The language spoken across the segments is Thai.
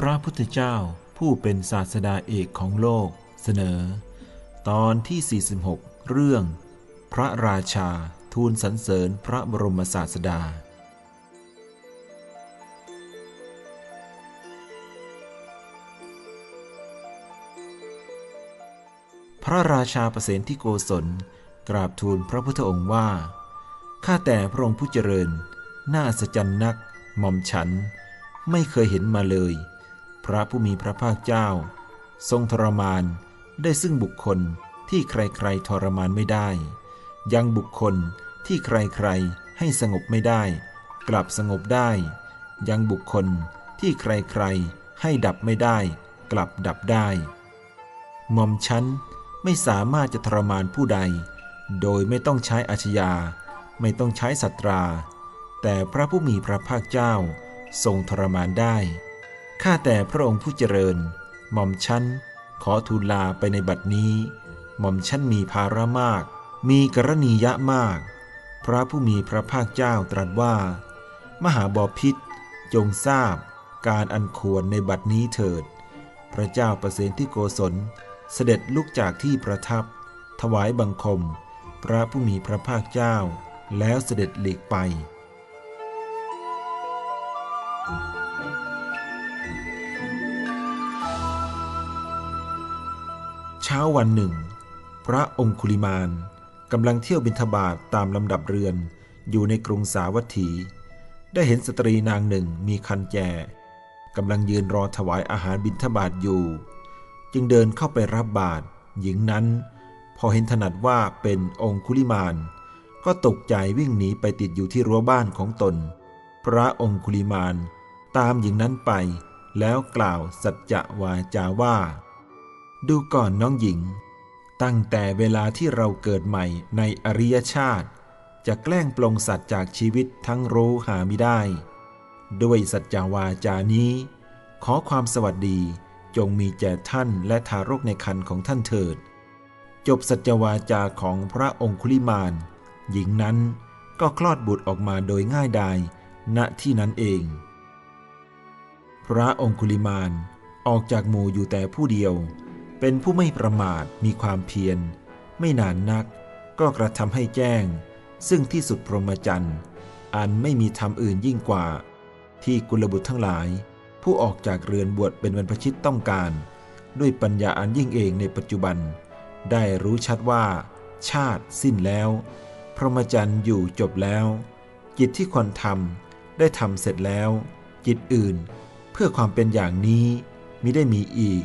พระพุทธเจ้าผู้เป็นศาสดาเอกของโลกเสนอ ตอนที่ 46 เรื่อง พระราชาทูลสรรเสริญพระบรมศาสดา พระราชาประเสนที่โกศลกราบทูลพระพุทธองค์ว่า ข้าแต่พระองค์ผู้เจริญ น่าอัศจรรย์นักหม่อมฉัน ไม่เคยเห็นมาเลย พระผู้มีพระภาคเจ้า ทรงทรมานได้ซึ่งบุคคลที่ใครๆทรมานไม่ได้ ยังบุคคลที่ใครๆให้สงบไม่ได้ กลับสงบได้ ยังบุคคลที่ใครๆให้ดับไม่ได้ กลับดับได้หม่อมฉันไม่สามารถจะทรมานผู้ใด โดยไม่ต้องใช้อาชญาไม่ต้องใช้สัตรา แต่พระผู้มีพระภาคเจ้าทรงทรมานได้ ข้าแต่พระองค์ผู้เจริญ หม่อมฉันขอทูลลาไปในบัดนี้ หม่อมฉันมีภาระมาก มีกรณียะมาก พระผู้มีพระภาคเจ้าตรัสว่า มหาบอพิษจงทราบ การอันควรในบัดนี้เถิด พระเจ้าประเสนที่โกศล เสด็จลุกจากที่ประทับ ถวายบังคม พระผู้มีพระภาคเจ้า แล้วเสด็จหลีกไป ช้าวันหนึ่ง พระองคุลิมานกำลังเที่ยวบิณฑบาตตามลำดับเรือนอยู่ในกรุงสาวัตถี ได้เห็นสตรีนางหนึ่งมีคันแจกำลังยืนรอถวายอาหารบิณฑบาตอยู่ จึงเดินเข้าไปรับบาตรหญิงนั้น พอเห็นถนัดว่าเป็นองคุลิมาน ก็ตกใจวิ่งหนีไปติดอยู่ที่รั้วบ้านของตน พระองคุลิมาน ตามหญิงนั้นไป แล้วกล่าวสัจจะวาจาว่า ดูก่อนน้องหญิง ตั้งแต่เวลาที่เราเกิดใหม่ในอริยชาติ จะแกล้งปลงสัตว์จากชีวิตทั้งรู้หาไม่ได้ ด้วยสัจจาวาจานี้ ขอความสวัสดีจงมีแก่ท่านและทารกในคันของท่านเถิด จบสัจจวาจาของพระองคุลิมาน หญิงนั้นก็คลอดบุตรออกมาโดยง่ายดายณที่นั้นเอง พระองคุลิมานออกจากหมู่อยู่แต่ผู้เดียว เป็นผู้ไม่ประมาทมีความเพียร ไม่นานนัก ก็กระทำให้แจ้ง ซึ่งที่สุดพรหมจรรย์อันไม่มีธรรมอื่นยิ่งกว่า ที่กุลบุตรทั้งหลาย ผู้ออกจากเรือนบวชเป็นบรรพชิตต้องการ ด้วยปัญญาอันยิ่งเองในปัจจุบัน ได้รู้ชัดว่า ชาติสิ้นแล้ว พรหมจรรย์อยู่จบแล้วกิจที่ควรทำได้ทำเสร็จแล้วกิจอื่น เพื่อความเป็นอย่างนี้มิได้มีอีก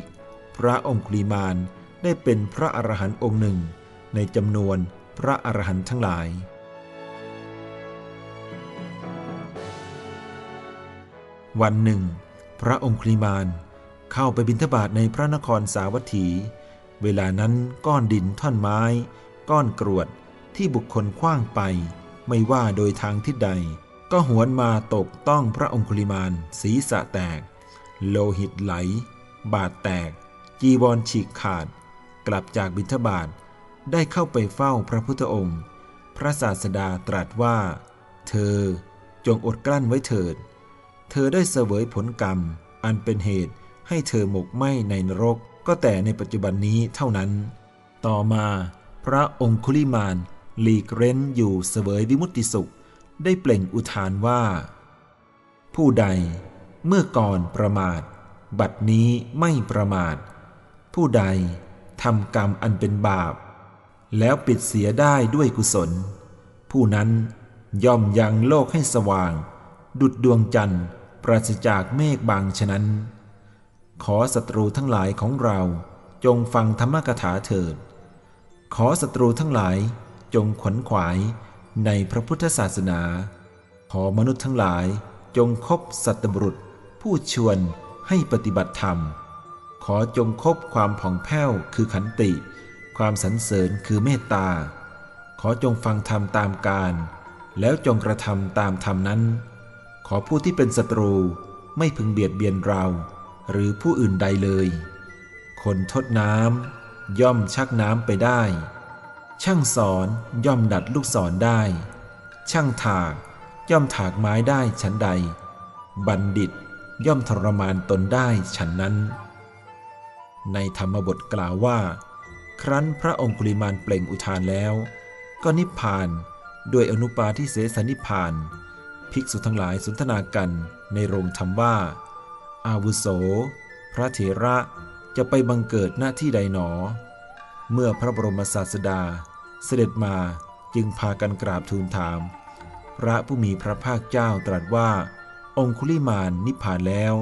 ระองคุลีมานได้เป็นพระอรหันต์องค์หนึ่ง ในจำนวนพระอรหันต์ทั้งหลาย วันหนึ่ง พระองคุลีมานเข้าไปบิณฑบาตในพระนครสาวัตถี เวลานั้นก้อนดินท่อนไม้ ก้อนกรวดที่บุคคลคว้างไป ไม่ว่าโดยทางทิศใด ก็หวนมาตกต้องพระองคุลิมานศีรษะแตก โลหิตไหล บาดแตก จีวรฉีกขาด กลับจากบิณฑบาตได้เข้าไปเฝ้าพระพุทธองค์ พระศาสดาตรัสว่า เธอจงอดกลั้นไว้เถิด เธอได้เสวยผลกรรม อันเป็นเหตุให้เธอหมกไหมในนรก ก็แต่ในปัจจุบันนี้เท่านั้น ต่อมาพระองคุลิมานหลีกเร้นอยู่เสวยวิมุตติสุข ได้เปล่งอุทานว่า ผู้ใดเมื่อก่อนประมาท บัดนี้ไม่ประมาท ผู้ใดทำกรรมอันเป็นบาป แล้วปิดเสียได้ด้วยกุศล ผู้นั้นย่อมยังโลกให้สว่าง ดุดดวงจันทร์ปราศจากเมฆบางฉะนั้น ขอศัตรูทั้งหลายของเราจงฟังธรรมกถาเถิด ขอศัตรูทั้งหลายจงขวนขวายในพระพุทธศาสนา ขอมนุษย์ทั้งหลายจงคบสัตบุรุษผู้ชวนให้ปฏิบัติธรรม ขอจงคบความผ่องแผ้วคือขันติ ความสรรเสริญคือเมตตา ขอจงฟังธรรมตามการ แล้วจงกระทำตามธรรมนั้น ขอผู้ที่เป็นศัตรูไม่พึงเบียดเบียนเรา หรือผู้อื่นใดเลย คนทดน้ำย่อมชักน้ำไปได้ ช่างสอนย่อมดัดลูกศรได้ ช่างถากย่อมถากไม้ได้ชั้นใด บัณฑิตย่อมทรมานตนได้ฉันนั้น ในธรรมบทกล่าวว่า ครั้นพระองคุลิมานเปล่งอุทานแล้ว ก็นิพพานด้วยอนุปาทิเสสนิพพาน ภิกษุทั้งหลายสนทนากันในโรงธรรมว่า อาวุโส พระเถระจะไปบังเกิดหน้าที่ใดหนอ เมื่อพระบรมศาสดาเสด็จมาจึงพากันกราบทูลถาม พระผู้มีพระภาคเจ้าตรัสว่า องคุลิมานนิพพานแล้ว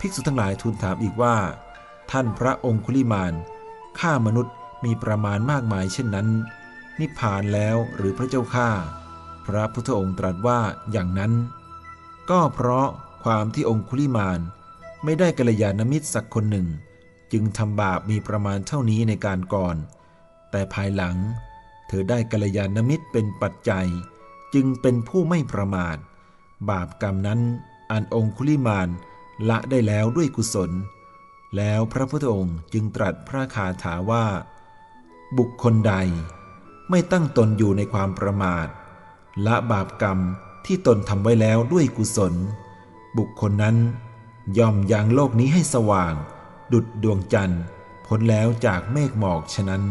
ภิกษุทั้งหลายทูลถามอีกว่า ท่านพระองคุลิมานฆ่ามนุษย์มีประมาณมากมายเช่นนั้น นิพพานแล้วหรือพระเจ้าข้าพระพุทธองค์ตรัสว่าอย่างนั้น ก็เพราะความที่องคุลิมานไม่ได้กัลยาณมิตรสักคนหนึ่ง จึงทำบาปมีประมาณเท่านี้ในการก่อน แต่ภายหลัง เธอได้กัลยาณมิตรเป็นปัจจัย จึงเป็นผู้ไม่ประมาท บาปกรรมนั้นอันองคุลิมานละได้แล้วด้วยกุศล แล้วพระพุทธองค์จึงตรัสพระคาถาว่า บุคคลใดไม่ตั้งตนอยู่ในความประมาท ละบาปกรรมที่ตนทำไว้แล้วด้วยกุศล บุคคลนั้นย่อมยังโลกนี้ให้สว่าง ดุดดวงจันทร์พ้นแล้วจากเมฆหมอกฉะนั้น